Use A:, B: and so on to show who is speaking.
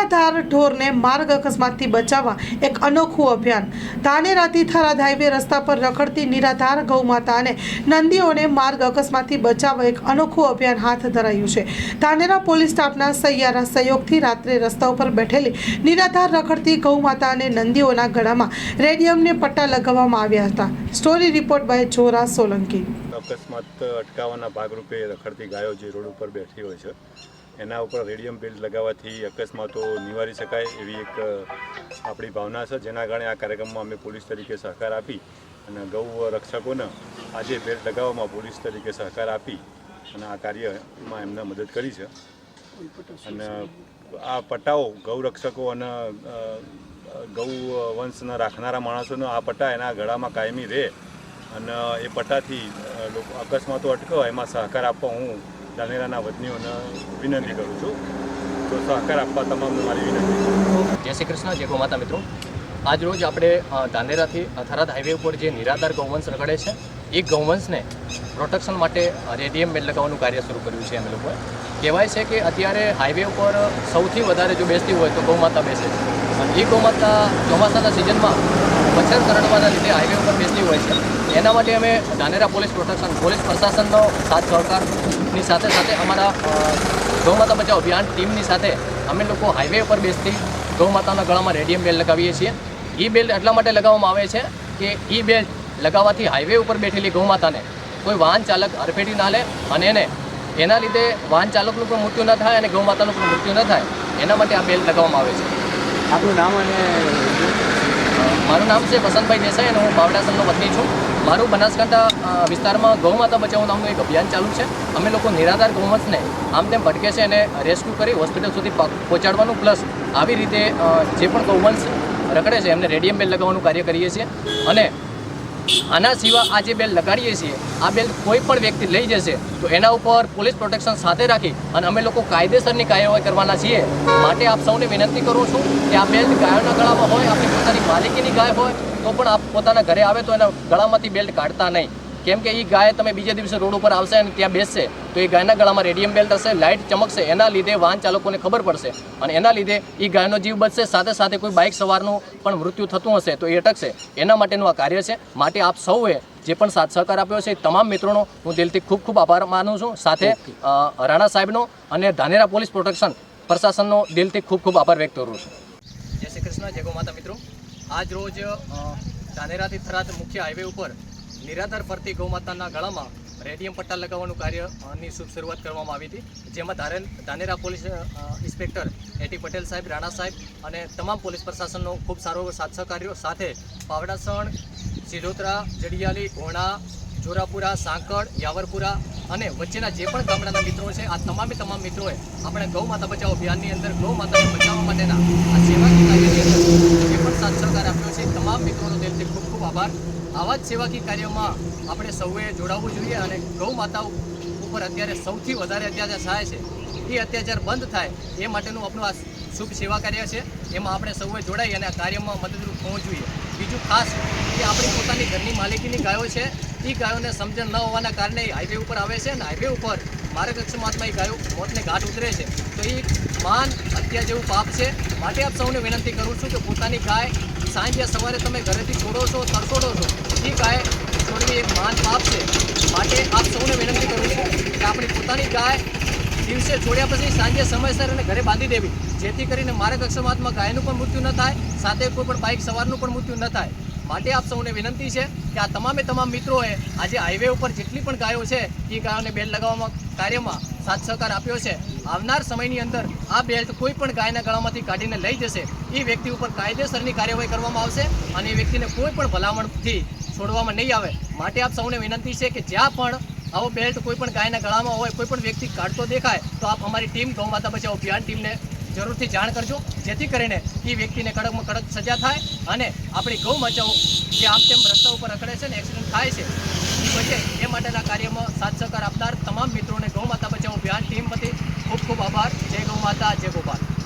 A: નિરાધાર ઢોરને માર્ગ અકસ્માતથી બચાવવા એક અનોખું અભિયાન. ધાનેરાથી થરાદ હાઈવે રસ્તા પર રખડતી નિરાધાર ગૌમાતા અને નંદીઓને માર્ગ અકસ્માતથી બચાવવા એક અનોખું અભિયાન હાથ ધરાયું છે. ધાનેરા પોલીસ સ્ટાફના સૈયારા સહયોગથી રાત્રે રસ્તા ઉપર બેઠેલી નિરાધાર રખડતી ગૌમાતા અને નંદીઓના ગળામાં રેડિયમને પટ્ટા લગાવવામાં આવ્યા હતા. Story report by Jora Solanki.
B: અકસ્માત અટકાવવાના ભાગરૂપે રખડતી ગાયો જે રોડ ઉપર બેઠી હોય છે એના ઉપર રેડિયમ બેલ્ટ લગાવવાથી અકસ્માતો નિવારી શકાય એવી એક આપણી ભાવના છે. જેના કારણે આ કાર્યક્રમમાં અમે પોલીસ તરીકે સહકાર આપી અને ગૌ રક્ષકોને આજે બેલ્ટ લગાવવામાં પોલીસ તરીકે સહકાર આપી અને આ કાર્યમાં એમને મદદ કરી છે. અને આ પટ્ટાઓ ગૌ રક્ષકો અને ગૌ વંશના રાખનારા માણસોનો આ પટ્ટા એના ગળામાં કાયમી રહે અને એ પટ્ટાથી લોકો અકસ્માતો અટકે એમાં સહકાર આપવા હું ધાનેરાના વતનીઓને વિનંતી કરું છું. તો સહકાર આપવા તમામને મારી વિનંતી
C: જય શ્રી કૃષ્ણ, જય ગૌમાતા મિત્રો. આજ રોજ આપણે ધાનેરાથી થરાદ હાઈવે ઉપર જે નિરાધાર ગૌવંશ રખડે છે, એ ગૌવંશને પ્રોટેક્શન માટે રેડિયમ બેલ્ટ લગાવવાનું કાર્ય શરૂ કર્યું છે અમે લોકોએ. કહેવાય છે કે અત્યારે હાઈવે ઉપર સૌથી વધારે જો બેસતી હોય તો ગૌમાતા બેસે છે. એ ગૌમાતા ચોમાસાના સિઝનમાં મચ્છર કરડવાના લીધે હાઈવે ઉપર બેસતી હોય છે. એના માટે અમે ધાનેરા પોલીસ પ્રોટેક્શન, પોલીસ પ્રશાસનનો સાથ સહકારની સાથે સાથે અમારા ગૌમાતા બચાવ અભિયાન ટીમની સાથે અમે લોકો હાઈવે ઉપર બેસતી ગૌમાતાના ગળામાં રેડિયમ બેલ્ટ લગાવીએ છીએ. એ બેલ્ટ એટલા માટે લગાવવામાં આવે છે કે એ બેલ્ટ લગાવવાથી હાઈવે ઉપર બેઠેલી ગૌમાતાને કોઈ વાહન ચાલક અરફેટી ના લે અને એને એના લીધે વાહન ચાલકનું પણ મૃત્યુ ન થાય અને ગૌમાતાનું પણ મૃત્યુ ન થાય. એના માટે આ બેલ્ટ લગાવવામાં આવે છે.
D: આપણું નામ અને
C: મારું નામ છે વસંતભાઈ દેસાઈ અને હું બાવડાસનનો વતની છું. મારું બનાસકાંઠા વિસ્તારમાં ગૌમાતા બચાવો નામનું એક અભિયાન ચાલુ છે. અમે લોકો નિરાધાર ગૌવંશને આમ તેમ ભટકે છે એને રેસ્ક્યુ કરી હોસ્પિટલ સુધી પહોંચાડવાનું પ્લસ આવી રીતે જે પણ ગૌવંશ રખડે છે એમને રેડિયમ બેલ લગાવવાનું કાર્ય કરીએ છીએ. અને આના સિવાય આ જે બેલ લગાડીએ છીએ, આ બેલ કોઈ પણ વ્યક્તિ લઈ જશે, તો એના ઉપર પોલીસ પ્રોટેક્શન સાથે રાખી અને અમે લોકો કાયદેસરની કાર્યવાહી કરવાના છીએ. માટે આપ સૌને વિનંતી કરું છું કે આ બેલ્ટ ગાયોના ગળામાં હોય, આપણી પોતાની માલિકીની ગાય હોય, તો પણ આપ પોતાના ઘરે આવે તો એના ગળામાંથી બેલ્ટ કાઢતા નહીં. કેમ કે એ ગાય તમે બીજા દિવસે રોડ ઉપર આવશે અને ત્યાં બેસશે તો એ ગાયના ગળામાં રેડિયમ બેલ્ટ હશે લાઇટ ચમકશે એના લીધે વાહન ચાલકોને ખબર પડશે. અને એના લીધે એ ગાયનો જીવ બચશે સાથે સાથે કોઈ બાઇક સવારનું પણ મૃત્યુ થતું હશે તો એ અટકશે. એના માટેનું આ કાર્ય છે. માટે આપ સૌએ જે પણ સાથ સહકાર આપ્યો છે તમામ મિત્રોનો હું દિલથી ખૂબ ખૂબ આભાર માનું છું. સાથે રાણા સાહેબનો અને ધાનેરા પોલીસ પ્રોટેક્શન પ્રશાસનનો દિલથી ખૂબ ખૂબ આભાર વ્યક્ત કરું છું. જય શ્રી કૃષ્ણ. જય ગો માતા મિત્રો. આજ રોજ ધાનેરાથી થરાદ મુખ્ય હાઈવે ઉપર નિરાધાર ફરતી ગૌમાતાના ગળામાં રેડિયમ પટ્ટા લગાવવાનું કાર્યની શુભ શરૂઆત કરવામાં આવી હતી, જેમાં ધારે Dhanera police inspector A T Patel સાહેબ, રાણા સાહેબ અને તમામ પોલીસ પ્રશાસનનો ખૂબ સારો સાથ સહકાર્યો. સાથે પાવડાસણ સિલોતરા જડિયાલી, ઘોણા, જોરાપુરા, સાંકળ, યાવરપુરા અને વચ્ચેના જે પણ ગામડાના મિત્રો છે, આ તમામે તમામ મિત્રોએ આપણે ગૌ માતા બચાવો અભિયાનની અંદર ગૌ બચાવવા માટેના આ સેવાકીય કાર્યની અંદર જે પણ સાથ સહકાર આપ્યો છે તમામ મિત્રોનો દિલથી ખૂબ ખૂબ આભાર આવા જ સેવાકીય કાર્યમાં આપણે સૌએ જોડાવવું જોઈએ અને ગૌ માતા ઉપર અત્યારે સૌથી વધારે અત્યાચાર થાય છે. એ અત્યાચાર બંધ થાય એ માટેનું આપણું આ શુભ સેવા કાર્ય છે. એમાં આપણે સૌએ જોડાઈ અને આ કાર્યમાં મદદરૂપ હોવું જોઈએ. બીજું ખાસ કે આપણી પોતાની ઘરની માલિકીની ગાયો છે. એ ગાયોને સમજણ ન હોવાના કારણે હાઈવે ઉપર આવે છે અને હાઈવે ઉપર માર્ગ અકસ્માતમાં એ ગાયો મોતને ઘાટ ઉતરે છે. તો એ માન હત્યા જેવું પાપ છે. માટે આપ સૌને વિનંતી કરું છું કે પોતાની ગાય સાંજે સવારે તમે ઘરેથી છોડો છો, તરસોડો છો. એ ગાય છોડવી એક માન પાપ છે. માટે આપ સૌને વિનંતી કરું છું કે આપણી પોતાની ગાય દિવસે છોડ્યા પછી સાંજે સમયસર અને ઘરે બાંધી દેવી. જેથી કરીને માર્ગ અકસ્માતમાં ગાયનું પણ મૃત્યુ ન થાય, સાથે કોઈ પણ બાઇક સવારનું પણ મૃત્યુ ન થાય. માટે આપ સૌને વિનંતી છે કે આ તમામે તમામ મિત્રોએ આજે હાઈવે ઉપર જેટલી પણ ગાયો છે, એ ગાયોને બેલ લગાવવામાં કાર્યમાં સાથ સહકાર આપ્યો છે. આવનાર સમયની અંદર આ બેલ્ટ કોઈ પણ ગાયના ગળામાંથી કાઢીને લઈ જશે. એ વ્યક્તિ ઉપર કાયદેસરની કાર્યવાહી કરવામાં આવશે અને એ વ્યક્તિને કોઈ પણ ભલામણથી છોડવામાં નહીં આવે. માટે આપ સૌને વિનંતી છે કે જ્યાં પણ આવો બેલ્ટ કોઈ પણ ગાયના ગળામાં હોય, કોઈ પણ વ્યક્તિ કાઢતો દેખાય, તો આપ અમારી ટીમ ગૌ માતા બચાવો અભિયાન ટીમને જરૂરથી જાણ કરજો. જેથી કરીને એ વ્યક્તિને કડકમાં કડક સજા થાય અને આપણી ગૌ મચાઓ જે આમ તેમ રસ્તા ઉપર રખડે છે ને એક્સિડન્ટ થાય છે એ બચે. એ માટેના કાર્યમાં સાથ સહકાર આપનાર તમામ મિત્રોને ગૌ માતા બચાવો અભિયાન ટીમ વતી ખૂબ ખૂબ આભાર. જય ગૌ માતા, જય ગોપાલ.